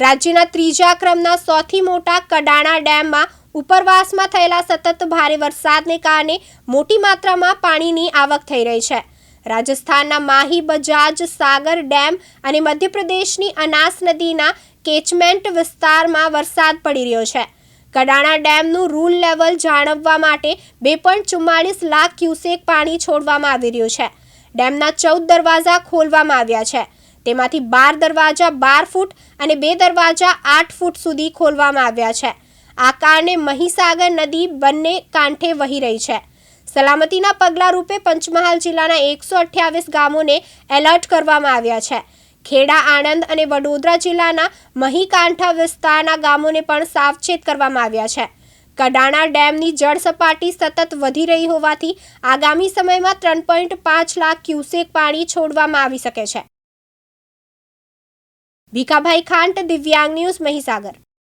રાજ્યના ત્રીજા ક્રમના સૌથી મોટા કડાણા ડેમમાં ઉપરવાસમાં થયેલા સતત ભારે વરસાદને કારણે મોટી માત્રામાં પાણીની આવક થઈ રહી છે. રાજસ્થાનના માહી બજાજ સાગર ડેમ અને મધ્યપ્રદેશની અનાસ નદીના કેચમેન્ટ વિસ્તારમાં વરસાદ પડી રહ્યો છે. કડાણા ડેમનું રૂલ લેવલ જાળવવા માટે બે લાખ ક્યુસેક પાણી છોડવામાં આવી રહ્યું છે. ડેમના ચૌદ દરવાજા ખોલવામાં આવ્યા છે. તેમાંથી બાર દરવાજા બાર ફૂટ અને બે દરવાજા આઠ ફૂટ સુધી ખોલવામાં આવ્યા છે. આ કારણે મહીસાગર નદી બંને કાંઠે વહી રહી છે. સલામતીના પગલાં રૂપે પંચમહાલ જિલ્લાના એકસો અઠ્યાવીસ ગામોને એલર્ટ કરવામાં આવ્યા છે. ખેડા, આણંદ અને વડોદરા જિલ્લાના મહીકાંઠા વિસ્તારના ગામોને પણ સાવચેત કરવામાં આવ્યા છે. કડાણા ડેમની જળ સપાટી સતત વધી રહી હોવાથી આગામી સમયમાં ત્રણ પોઈન્ટ પાંચ લાખ ક્યુસેક પાણી છોડવામાં આવી શકે છે. ભીખાભાઈ ખાંટ દિવ્યાંગ ન્યૂઝ મહીસાગર